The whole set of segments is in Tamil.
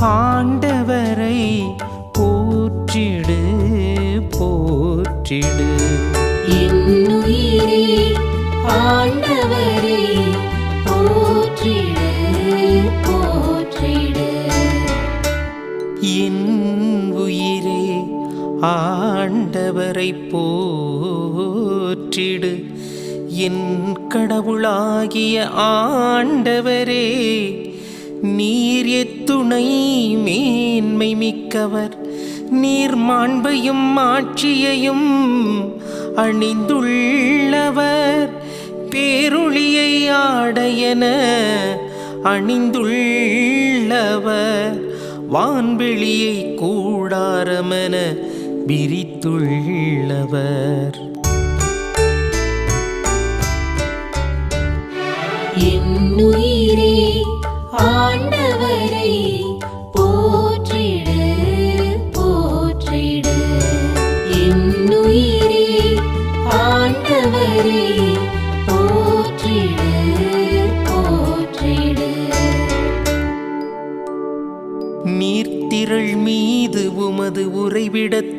ஆண்டவரை போற்றிடு போற்றிடு. என்னுயிரே ஆண்டவரை போற்றிடு போற்றிடு. என் உயிரே ஆண்டவரை போற்றிடு. என் கடவுளாகிய ஆண்டவரே நீர் எத்துணை மேன்மை மிக்கவர். நீர் மாண்பையும் ஆட்சியையும் அணிந்துள்ளவர். பேருளியை ஆடையன அணிந்துள்ளவர். வான்வெளியை கூடாரமென விரித்துள்ளவர். என்னுயிரே ஆண்டவரை.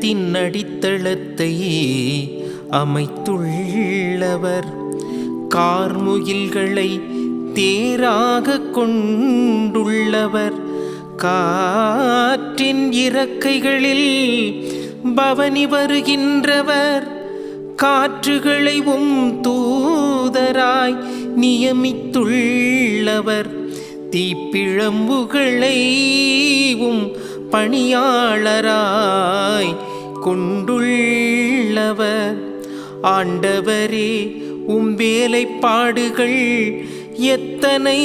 உறைவிடத்தின் அடித்தளத்தை அமைத்துள்ளவர். கார்முகில்களை தேராக கொண்டுள்ளவர். காற்றின் இறக்கைகளில் பவனி வருகின்றவர். காற்றுகளை உம் தூதராய் நியமித்துள்ளவர். தீப்பிழம்புகளை உம் பணியாளராய் கொண்டுள்ளவர். ஆண்டவரே உம் வேலைப்பாடுகள் எத்தனை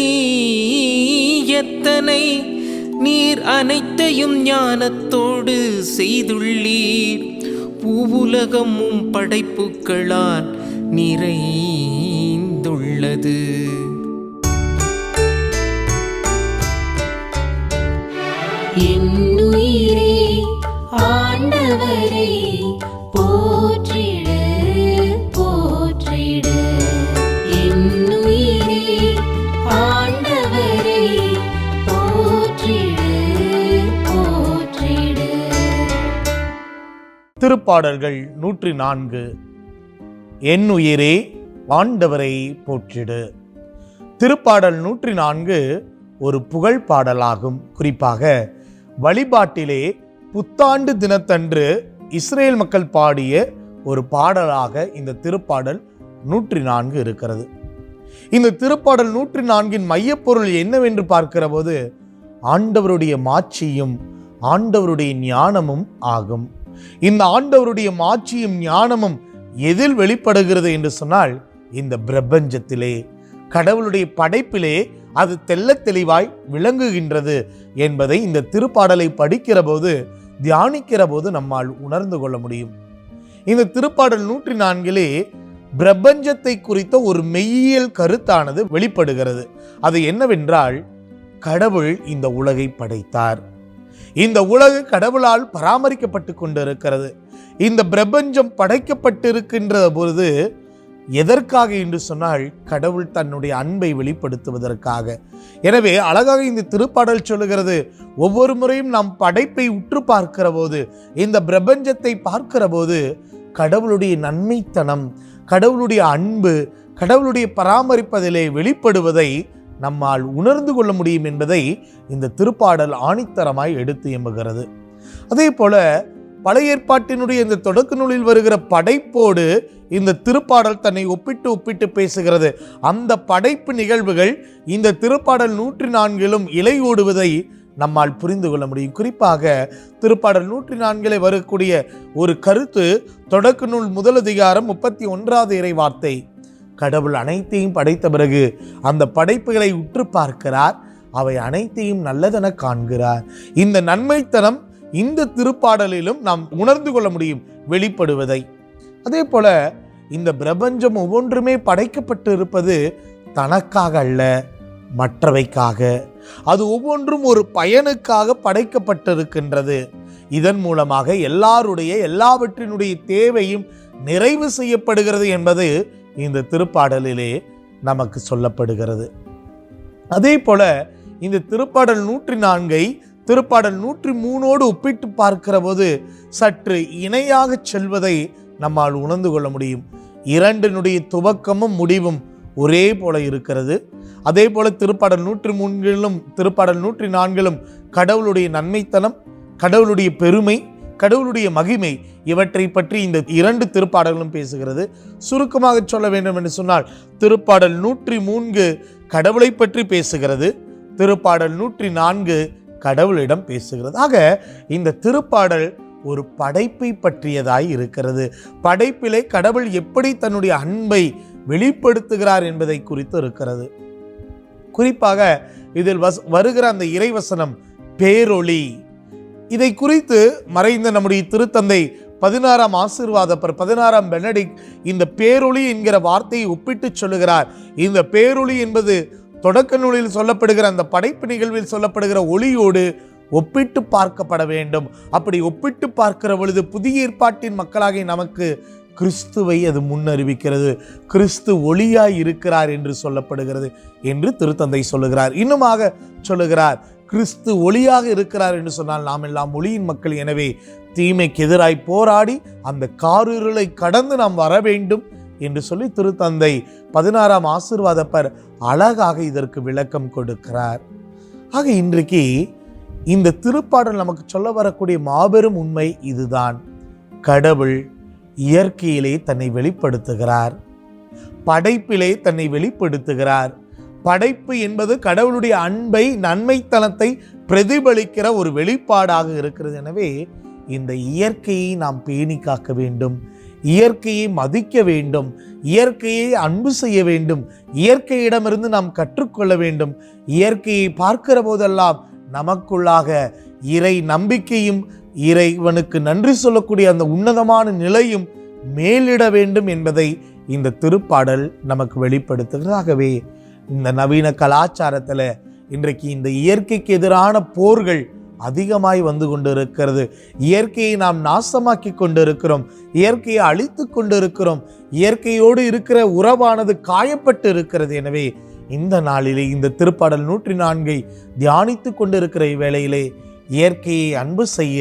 எத்தனை? நீர் அனைத்தையும் ஞானத்தோடு செய்துள்ளீர். பூவுலகம் உம் படைப்புகளால் நிறைந்துள்ளது. என்னுயிரே ஆண்டவரை போற்றிடு போற்றிடு. என்னுயிரே ஆண்டவரை போற்றிடு போற்றிடு. திருப்பாடல்கள் நூற்றி நான்கு. என் உயிரே ஆண்டவரை போற்றிடு. திருப்பாடல் நூற்றி நான்கு ஒரு புகழ் பாடலாகும். குறிப்பாக வழிபாட்டிலே புத்தாண்டு தினத்தன்று இஸ்ரேல் மக்கள் பாடிய ஒரு பாடலாக இந்த திருப்பாடல் நூற்றி நான்கு இருக்கிறது. இந்த திருப்பாடல் நூற்றி நான்கின் மையப்பொருள் என்னவென்று பார்க்கிற போது ஆண்டவருடைய மாட்சியும் ஆண்டவருடைய ஞானமும் ஆகும். இந்த ஆண்டவருடைய மாட்சியும் ஞானமும் எதில் வெளிப்படுகிறது என்று சொன்னால் இந்த பிரபஞ்சத்திலே கடவுளுடைய படைப்பிலே அது தெள்ள தெளிவாய் விளங்குகின்றது என்பதை இந்த திருப்பாடலை படிக்கிற போது தியானிக்கிற போது நம்மால் உணர்ந்து கொள்ள முடியும். இந்த திருப்பாடல் நூற்றி நான்கிலே பிரபஞ்சத்தை குறித்த ஒரு மெய்யியல் கருத்தானது வெளிப்படுகிறது. அது என்னவென்றால் கடவுள் இந்த உலகை படைத்தார். இந்த உலகு கடவுளால் பராமரிக்கப்பட்டு கொண்டிருக்கிறது. இந்த பிரபஞ்சம் படைக்கப்பட்டிருக்கின்ற பொழுது எதற்காக என்று சொன்னால் கடவுள் தன்னுடைய அன்பை வெளிப்படுத்துவதற்காக. எனவே அழகாக இந்த திருப்பாடல் சொல்லுகிறது ஒவ்வொரு முறையும் நாம் படைப்பை உற்று பார்க்கிற போது இந்த பிரபஞ்சத்தை பார்க்கிற போது கடவுளுடைய நன்மைத்தனம் கடவுளுடைய அன்பு கடவுளுடைய பராமரிப்பதிலே வெளிப்படுவதை நம்மால் உணர்ந்து கொள்ள முடியும் என்பதை இந்த திருப்பாடல் ஆணித்தரமாய் எடுத்து எம்புகிறது. அதே போல பழைய ஏற்பாட்டினுடைய இந்த தொடக்க நூலில் வருகிற படைப்போடு இந்த திருப்பாடல் தன்னை ஒப்பிட்டு ஒப்பிட்டு பேசுகிறது. அந்த படைப்பு நிகழ்வுகள் இந்த திருப்பாடல் நூற்றி நான்கிலும் இலை ஓடுவதை நம்மால் புரிந்து கொள்ள முடியும். குறிப்பாக திருப்பாடல் நூற்றி நான்கிலே வரக்கூடிய ஒரு கருத்து தொடக்க நூல் முதல் அதிகாரம் முப்பத்தி ஒன்றாவது இறை வார்த்தை. கடவுள் அனைத்தையும் படைத்த பிறகு அந்த படைப்புகளை உற்று பார்க்கிறார். அவை அனைத்தையும் நல்லதென காண்கிறார். இந்த நன்மைத்தனம் இந்த திருப்பாடலிலும் நாம் உணர்ந்து கொள்ள முடியும் வெளிப்படுவதை. அதே போல இந்த பிரபஞ்சம் ஒவ்வொன்றுமே படைக்கப்பட்டு இருப்பது தனக்காக அல்ல மற்றவைக்காக. அது ஒவ்வொன்றும் ஒரு பயனுக்காக படைக்கப்பட்டிருக்கின்றது. இதன் மூலமாக எல்லாருடைய எல்லாவற்றினுடைய தேவையும் நிறைவு செய்யப்படுகிறது என்பது இந்த திருப்பாடலிலே நமக்கு சொல்லப்படுகிறது. அதே போல இந்த திருப்பாடல் நூற்றி நான்கை திருப்பாடல் நூற்றி மூணோடு ஒப்பிட்டு பார்க்கிற போது சற்று இணையாக செல்வதை நம்மால் உணர்ந்து கொள்ள முடியும். இரண்டினுடைய துவக்கமும் முடிவும் ஒரே போல இருக்கிறது. அதே போல திருப்பாடல் நூற்றி மூன்றிலும் திருப்பாடல் நூற்றி நான்கிலும் கடவுளுடைய நன்மைத்தனம் கடவுளுடைய பெருமை கடவுளுடைய மகிமை இவற்றை பற்றி இந்த இரண்டு திருப்பாடல்களும் பேசுகிறது. சுருக்கமாக சொல்ல வேண்டும் என்று சொன்னால் திருப்பாடல் நூற்றி மூன்று கடவுளை பற்றி பேசுகிறது. திருப்பாடல் நூற்றி நான்கு கடவுளிடம் பேசுகிறது. ஆக இந்த திருப்பாடல் ஒரு படைப்பை பற்றியதாய் இருக்கிறது. படைப்பிலே கடவுள் எப்படி தன்னுடைய அன்பை வெளிப்படுத்துகிறார் என்பதை குறித்து இருக்கிறது. குறிப்பாக இதில் வஸ் வருகிற அந்த இறைவசனம் பேரொளி. இதை குறித்து மறைந்த நம்முடைய திருத்தந்தை பதினாறாம் ஆசீர்வாதப்பர் பதினாறாம் பெனடிக் இந்த பேரொளி என்கிற வார்த்தையை ஒப்பிட்டு சொல்லுகிறார். இந்த பேரொளி என்பது தொடக்க நூலில் சொல்லப்படுகிற அந்த படைப்பு நிகழ்வில் சொல்லப்படுகிற ஒளியோடு ஒப்பிட்டு பார்க்கப்பட வேண்டும். அப்படி ஒப்பிட்டு பார்க்கிற பொழுது புதிய ஏற்பாட்டின் மக்களாகி நமக்கு கிறிஸ்துவை அது முன்னறிவிக்கிறது. கிறிஸ்து ஒளியாய் இருக்கிறார் என்று சொல்லப்படுகிறது என்று திருத்தந்தை சொல்லுகிறார். இன்னுமாக சொல்லுகிறார் கிறிஸ்து ஒளியாக இருக்கிறார் என்று சொன்னால் நாம் எல்லாம் ஒளியின் மக்கள். எனவே தீமைக்கு எதிராய் போராடி அந்த காரிருளை கடந்து நாம் வர வேண்டும். என்று சொல்லி திருத்தந்தை பதினாறாம் ஆசீர்வாதப்பர் அழகாக இதற்கு விளக்கம் கொடுக்கிறார். ஆக இன்றைக்கு இந்த திருப்பாடல் நமக்கு சொல்ல வரக்கூடிய மாபெரும் உண்மை இதுதான். கடவுள் இயற்கையிலே தன்னை வெளிப்படுத்துகிறார். படைப்பிலே தன்னை வெளிப்படுத்துகிறார். படைப்பு என்பது கடவுளுடைய அன்பை நன்மைத்தனத்தை பிரதிபலிக்கிற ஒரு வெளிப்பாடாக இருக்கிறது. எனவே இந்த இயற்கையை நாம் பேணி காக்க வேண்டும். இயற்கையை மதிக்க வேண்டும் இயற்கையை அன்பு செய்ய வேண்டும் இயற்கையிடமிருந்து நாம் கற்றுக்கொள்ள வேண்டும். இயற்கையை பார்க்கிற போதெல்லாம் நமக்குள்ளாக இறை நம்பிக்கையும் இறைவனுக்கு நன்றி சொல்லக்கூடிய அந்த உன்னதமான நிலையும் மேலிட வேண்டும் என்பதை இந்த திருப்பாடல் நமக்கு வெளிப்படுத்துகிறதாகவே இந்த நவீன கலாச்சாரத்தில் இன்றைக்கு இந்த இயற்கைக்கு எதிரான போர்கள் அதிகமாய் வந்து கொண்டு இருக்கிறது இயற்கையை நாம் நாசமாக்கி கொண்டு இருக்கிறோம் இயற்கையை அழித்து கொண்டிருக்கிறோம். இயற்கையோடு இருக்கிற உறவானது காயப்பட்டு இருக்கிறது. எனவே இந்த நாளிலே இந்த திருப்பாடல் நூற்றி நான்கை தியானித்து கொண்டிருக்கிற இவ்வேளையிலே இயற்கையை அன்பு செய்ய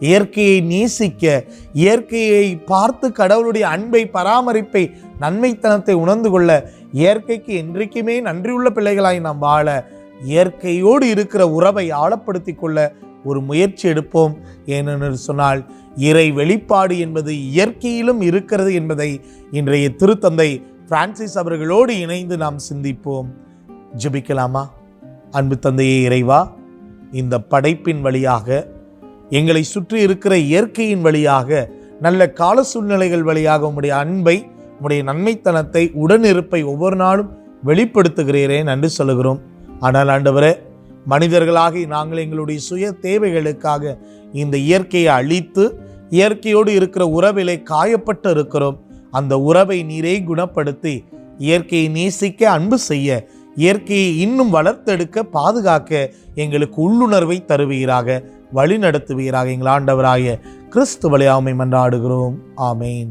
இயற்கையை நேசிக்க இயற்கையை பார்த்து கடவுளுடைய அன்பை பராமரிப்பை நன்மைத்தனத்தை உணர்ந்து கொள்ள இயற்கைக்கு என்றைக்குமே நன்றியுள்ள பிள்ளைகளாய் நாம் வாழ இயற்கையோடு இருக்கிற உறவை ஆழப்படுத்தி கொள்ள ஒரு முயற்சி எடுப்போம். ஏனென்று சொன்னால் இறை வெளிப்பாடு என்பது இயற்கையிலும் இருக்கிறது என்பதை இன்றைய திருத்தந்தை பிரான்சிஸ் அவர்களோடு இணைந்து நாம் சிந்திப்போம். ஜெபிக்கலாமா? அன்பு தந்தையே இறைவா இந்த படைப்பின் வழியாக எங்களை சுற்றி இருக்கிற இயற்கையின் வழியாக நல்ல கால சூழ்நிலைகள் வழியாக உம்முடைய அன்பை உம்முடைய நன்மைத்தனத்தை உடனிருப்பை ஒவ்வொரு நாளும் வெளிப்படுத்துகிறீரே நன்றி சொல்கிறோம் ஆனால் ஆண்டவரே மனிதர்களாகி நாங்கள் எங்களுடைய சுய தேவைகளுக்காக இந்த இயற்கையை அழித்து இயற்கையோடு இருக்கிற உறவிலே காயப்பட்டு இருக்கிறோம். அந்த உறவை நீரே குணப்படுத்தி இயற்கையை நேசிக்க அன்பு செய்ய இயற்கையை இன்னும் வளர்த்தெடுக்க பாதுகாக்க எங்களுக்கு உள்ளுணர்வை தருவீராக வழி நடத்துவீராக எங்கள் ஆண்டவராய கிறிஸ்து வழியாமை மன்றாடுகிறோம் ஆமேன்.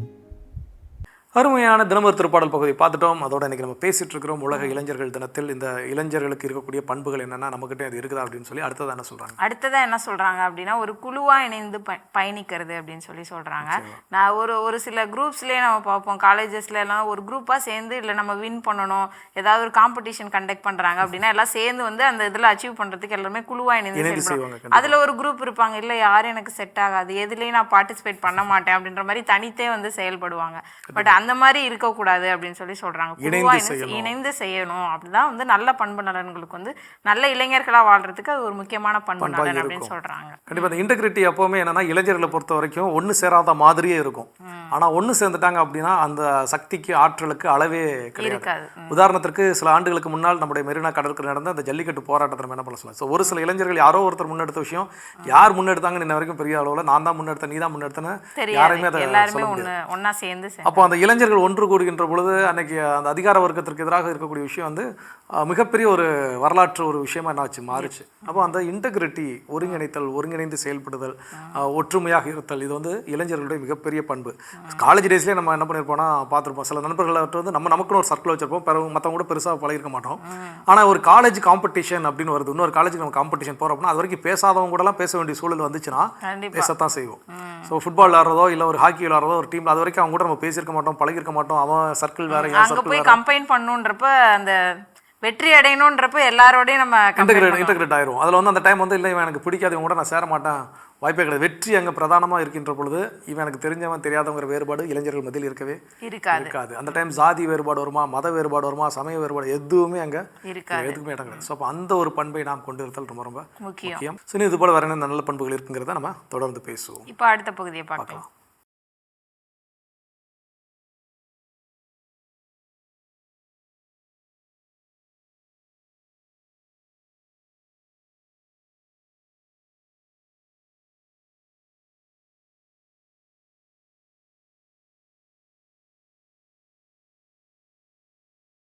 அருமையான தினமொரு திருப்பாடல் பகுதி பார்த்துட்டோம். அதோட இன்னைக்கு நம்ம பேசிட்டு இருக்கிறோம் உலக இளைஞர்கள் தினத்தில் இந்த இளைஞர்களுக்கு இருக்கக்கூடிய பண்புகள் என்னன்னா நம்மகிட்ட அது இருக்குதா? அப்படின்னு சொல்லி அடுத்தது என்ன சொல்றாங்க? அடுத்ததா என்ன சொல்றாங்க அப்படின்னா ஒரு குழுவா இணைந்து ப பயணிக்கிறது அப்படின்னு சொல்லி சொல்றாங்க. நான் ஒரு ஒரு சில குரூப்ஸ்லேயே நம்ம பார்ப்போம். காலேஜஸ்ல எல்லாம் ஒரு குரூப்பா சேர்ந்து இல்லை நம்ம வின் பண்ணணும். ஏதாவது ஒரு காம்படிஷன் கண்டக்ட் பண்றாங்க. அப்படின்னா எல்லாம் சேர்ந்து வந்து அந்த இதுல அச்சீவ் பண்றதுக்கு எல்லாருமே குழுவா இணைந்து செயல்படுவாங்க. அதுல ஒரு குரூப் இருப்பாங்க. இல்ல யாரும் எனக்கு செட் ஆகாது. எதுலயும் நான் பார்ட்டிசிபேட் பண்ண மாட்டேன். அப்படின்ற மாதிரி தனித்தே வந்து செயல்படுவாங்க. பட் அந்த மாதிரி இருக்கக்கூடாது அப்படின்னு சொல்லி சொல்றாங்க. குழுவா இணைந்து செய்யணும். அப்படிதான் வந்து நல்ல பண்பு நலன்களுக்கு வந்து நல்ல இளைஞர்களா வாழ்றதுக்கு அது ஒரு முக்கியமான பண்பு நலன் அப்படின்னு இருக்கும். சொல்றாங்க. கண்டிப்பா இந்த இன்டெகிரிட்டி எப்பவுமே என்னன்னா இளைஞர்களை பொறுத்த வரைக்கும் ஒன்று சேராத மாதிரியே இருக்கும். ஆனா ஒன்று சேர்ந்துட்டாங்க அப்படின்னா அந்த சக்திக்கு ஆற்றலுக்கு அளவே கிடையாது. உதாரணத்திற்கு சில ஆண்டுகளுக்கு முன்னால் நம்முடைய மெரினா கடற்கரை நடந்த அந்த ஜல்லிக்கட்டு போராட்டத்தில் என்ன பண்ண சொல்லலாம். ஸோ ஒரு சில இளைஞர்கள் யாரோ ஒருத்தர் முன்னெடுத்த விஷயம் யார் முன்னெடுத்தாங்கன்னு இன்ன வரைக்கும் பெரிய அளவில் நான் தான் முன்னெடுத்தேன் நீ தான் முன்னெடுத்தேன்னு யாரையுமே அதை சொல்ல முடியாது. அப்போ அந்த இளைஞர்கள் ஒன்று கூடுகின்ற பொழுது அன்னைக்கு அந்த அதிகார வர்க்கத்திற்கு எதிராக இருக்கக்கூடிய விஷயம் வந்து மிகப்பெரிய ஒரு வரலாற்று ஒரு விஷயமா என்னாச்சு மாறுச்சு. அப்போ அந்த இன்டெகிரிட்டி ஒருங்கிணைத்தல் ஒருங்கிணைந்து செயல்படுதல் ஒற்றுமையாக இருத்தல் இது வந்து இளைஞர்களுடைய மிகப்பெரிய பண்பு. காலேஜ் டேஸ்லேயே நம்ம என்ன பண்ணியிருப்போம்னா பார்த்துருப்போம். சில நண்பர்களை வந்து நம்ம நமக்குன்னு ஒரு சர்க்கிள் வச்சிருப்போம். பிறகு மற்றவங்க கூட பெருசாக பழகிருக்க மாட்டோம். ஆனால் ஒரு காலேஜ் காம்படிஷன் அப்படின்னு வருது. இன்னொரு காலேஜுக்கு நம்ம காம்படிஷன் போகிறோம் அப்படின்னா அது வரைக்கும் பேசாதவங்க கூடலாம் பேச வேண்டிய சூழல் வந்துச்சுன்னா. பேசத்தான் செய்வோம். ஸோ ஃபுட்பால் விளாட்றதோ இல்லை ஒரு ஹாக்கி விளாட்றதோ ஒரு டீம் அது வரைக்கும் அவங்க கூட நம்ம பேசியிருக்க மாட்டோம். பழகிருக்க மாட்டோம். அவன் சர்க்கிள் வேற அங்க போய் கம்பைன் பண்ணுன்றப்ப அந்த வெற்றி அடையணுன்றப்ப எல்லாரோடையும் நம்ம இன்டகிரேட். இன்டகிரேட் ஆயிரும். அதில் வந்து அந்த டைம் வந்து இல்லை இவன் எனக்கு பிடிக்காது இவன் கூட நான் சேர மாட்டேன். வாய்ப்பே கிடையாது. வெற்றி அங்கே பிரதானமாக இருக்கின்ற பொழுது இவன் எனக்கு தெரிஞ்சவன் தெரியாதவங்கிற வேறுபாடு இளைஞர்கள் மத்தியில் இருக்கவே இருக்காது. இருக்காது. அந்த டைம் ஜாதி வேறுபாடு வருமா மத வேறுபாடு வருமா சமய வேறுபாடு எதுவுமே அங்கே இருக்காது. எதுக்குமே இடம் கிடையாது. ஸோ அப்போ அந்த ஒரு பண்பை நாம் கொண்டு இருத்தல் ரொம்ப ரொம்ப முக்கியம். சரி இது போல வேற என்ன நல்ல பண்புகள் இருக்குங்கிறத நம்ம தொடர்ந்து பேசுவோம். இப்போ அடுத்த பகுதியை பார்க்கலாம்.